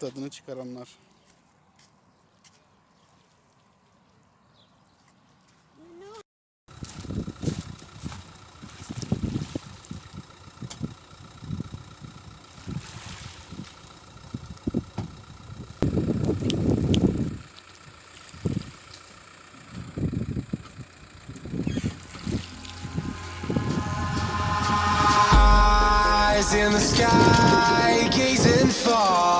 tadını çıkaranlar. İn the sky, gazing far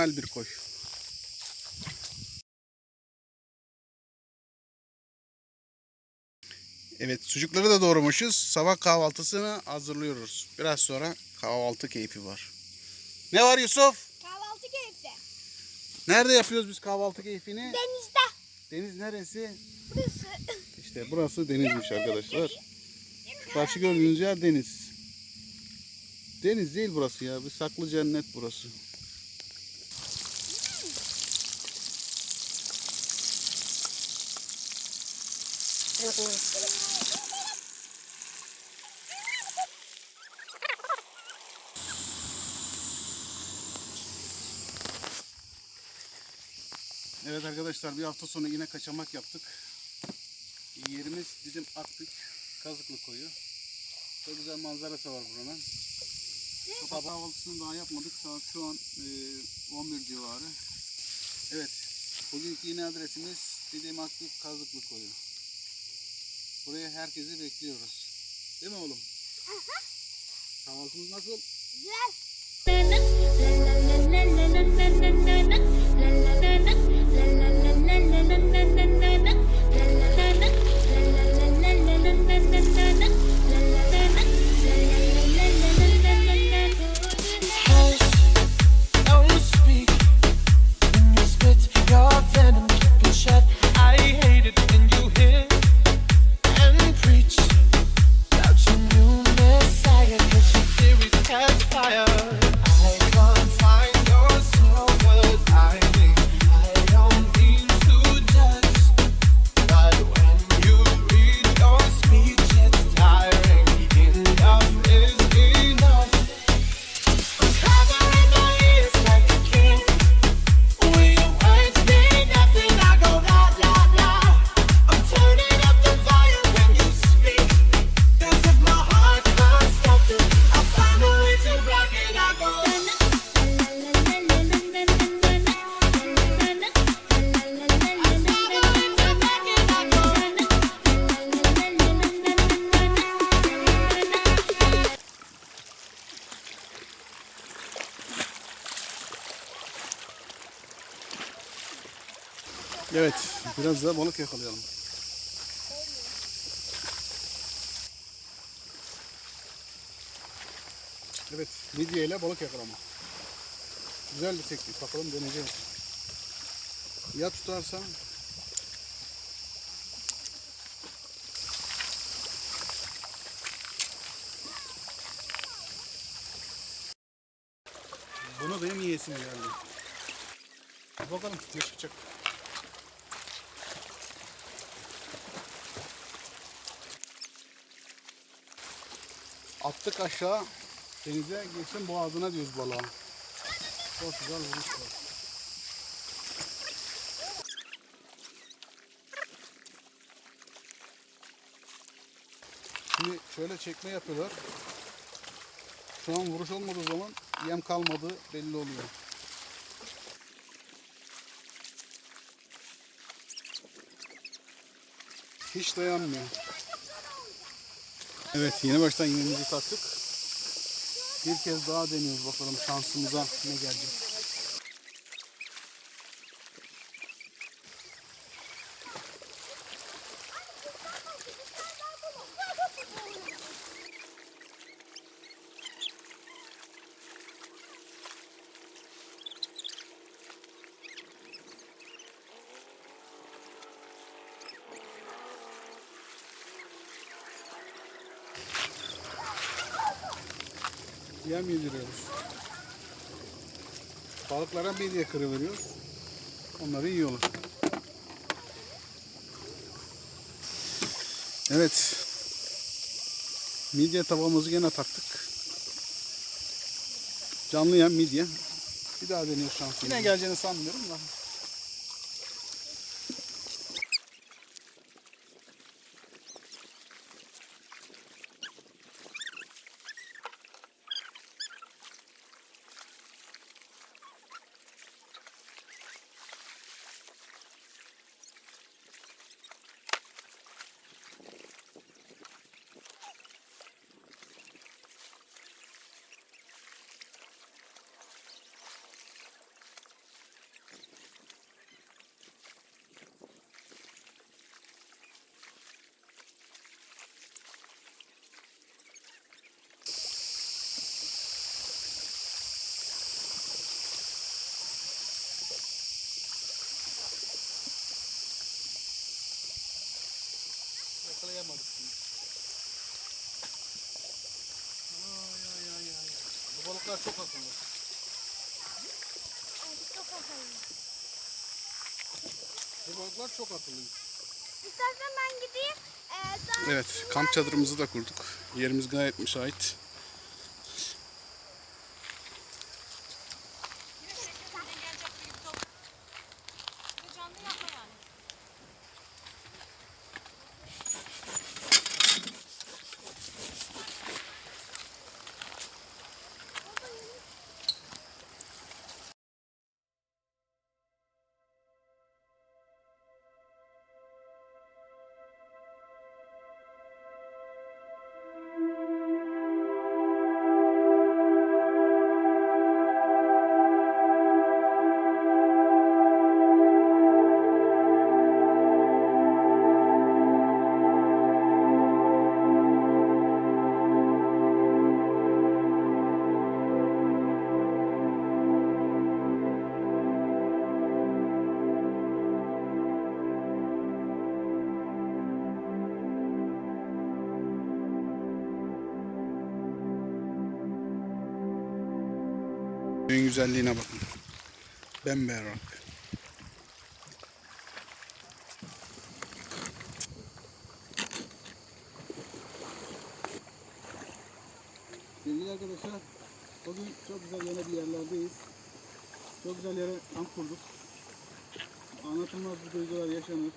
Mükemmel bir koy. Evet sucukları da doğramışız. Sabah kahvaltısını hazırlıyoruz. Biraz sonra kahvaltı keyfi var. Ne var Yusuf? Kahvaltı keyfi. Nerede yapıyoruz biz kahvaltı keyfini? Denizde. Deniz neresi? Burası. İşte burası denizmiş arkadaşlar. Karşı gördüğünüz yer deniz. Deniz değil burası ya. Bir saklı cennet burası. Evet arkadaşlar bir hafta sonu yine kaçamak yaptık. Yerimiz Didim Akbük Kazıklı Koyu. Çok güzel manzarası var buranın. Sabah kahvaltısını daha yapmadık. Saat şu an e, 11 civarı. Evet. Bugünkü yine adresimiz Didim Akbük Kazıklı Koyu. Buraya herkesi bekliyoruz. Değil mi oğlum? Kahvaltımız nasıl? Güzel. Biraz da balık yakalayalım. Evet. Midye ile balık yakalama. Güzel bir teknik. Bakalım deneyeceğiz. Ya tutarsa Bunu benim yiyesim geldi. Bakalım ne çıkacak. Attık aşağı denize geçsin boğazına diyoruz balığa. Çok güzel vuruş var. Şimdi şöyle çekme yapıyorlar. Şu an vuruş olmadığı zaman yem kalmadığı belli oluyor. Hiç dayanmıyor. Evet yeni baştan yemimizi taktık. Bir kez daha deniyoruz bakalım şansımıza ne gelecek. Yem yediriyoruz. Balıklara bir diye kırıveriyoruz. Onları yiyorlar. Evet. Midye tavamızı gene taktık. Canlı yem midye. Bir daha deniyor şansımızı. Yine geleceğini sanmıyorum da. Çok akıllı. Çok akıllı. Bu balıklar çok akıllı. İstersen ben gideyim. Ee, Evet, kamp çadırımızı da kurduk. Yerimiz gayet müsait. Güzelliğine bakın. Bemberrak. Sevgili arkadaşlar, bugün çok güzel yine bir yerlerdeyiz. Çok güzel yere kamp kurduk. Anlatılmaz bu duygular yaşanır.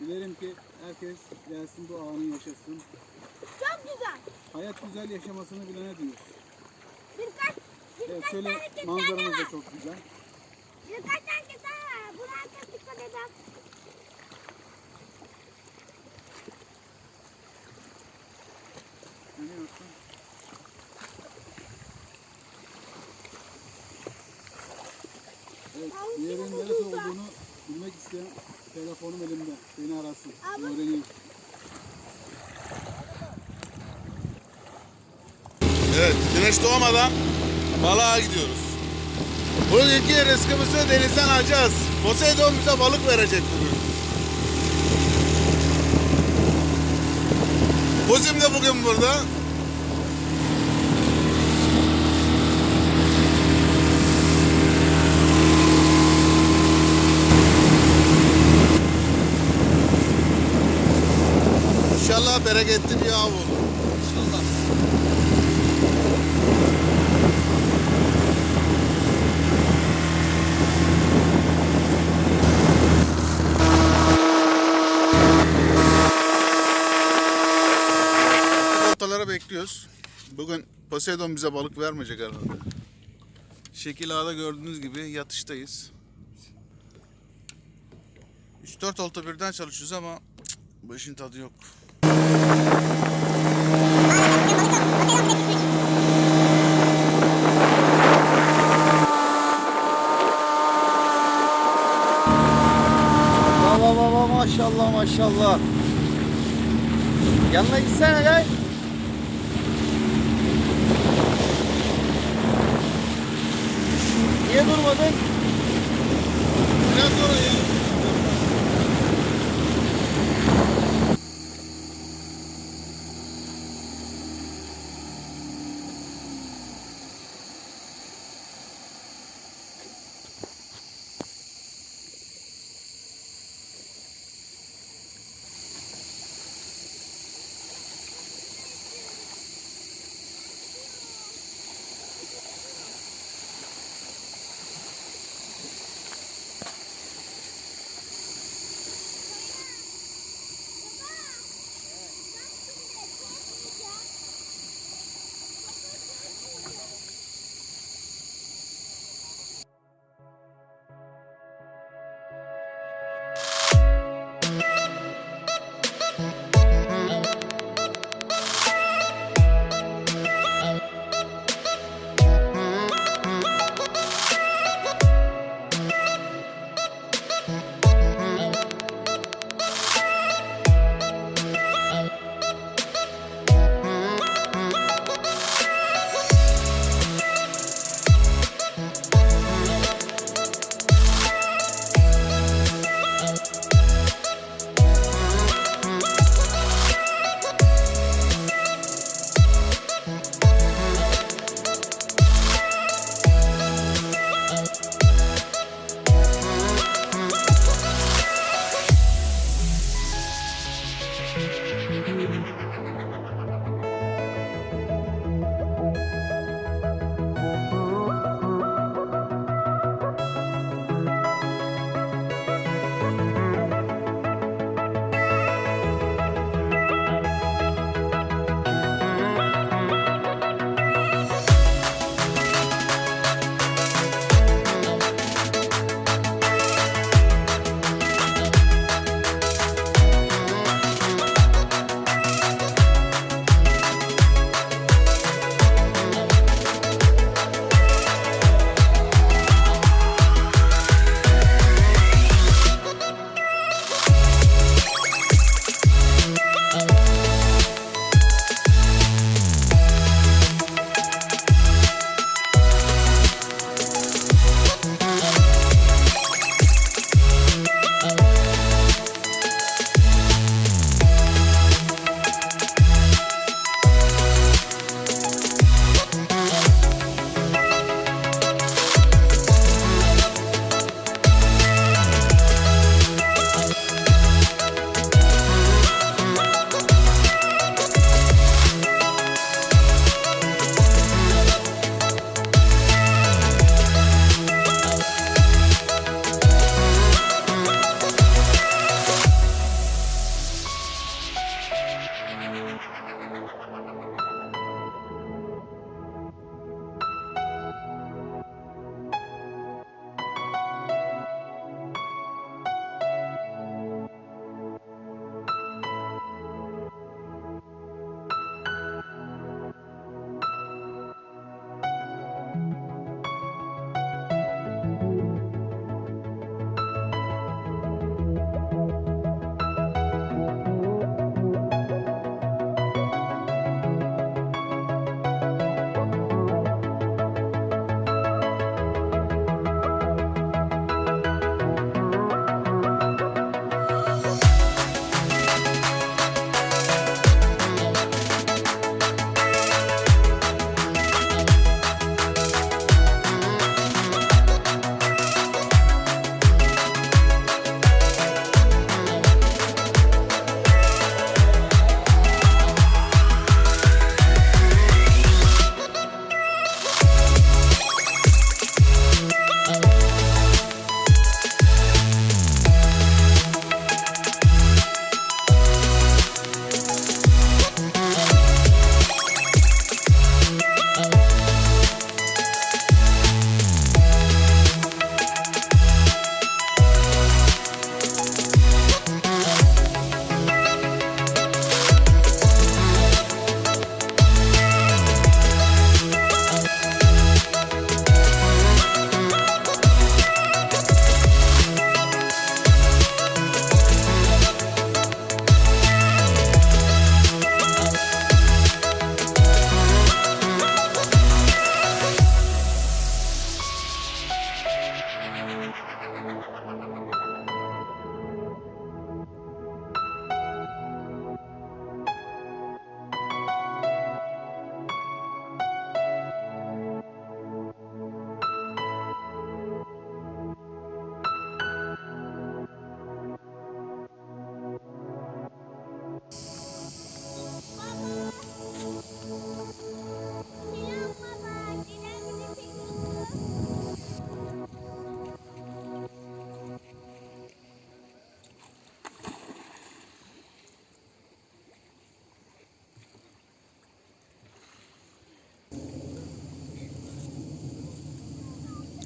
Dilerim ki herkes gelsin bu anı yaşasın. çok güzel. Hayat güzel yaşamasını bilene diyoruz. Evet şöyle manzaramız da çok güzel. Tane güzel var. Buna herkes dikkat eder. Görüyorsun. Evet, yerin neresi olduğunu bilmek isteyen telefonum elimde. Beni arasın. Öğreneyim. Evet, güneş doğmadan balığa gidiyoruz. Bugünkü rızkımızı denizden alacağız. Poseidon bize balık verecek bugün. Buzim de bugün burada. İnşallah bereketli bir av olur. Bekliyoruz. Bugün Poseidon bize balık vermeyecek herhalde. Şekil A'da gördüğünüz gibi yatıştayız. 3-4 olta birden çalışıyoruz ama cık, bu işin tadı yok. Baba baba maşallah maşallah. Yanına gitsene gel.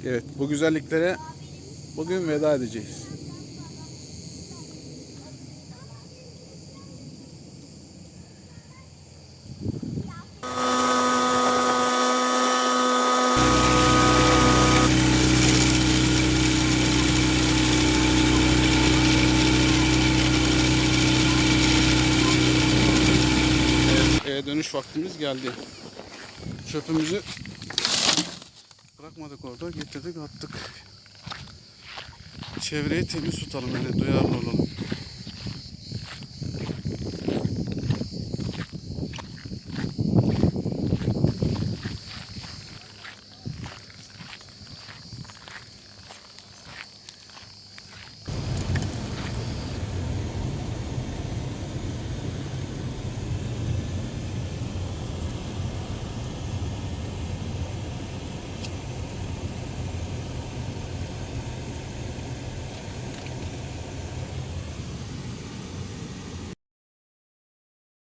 Evet bu güzelliklere bugün veda edeceğiz. Getirdik attık. Çevreyi temiz tutalım, yani duyarlı olalım.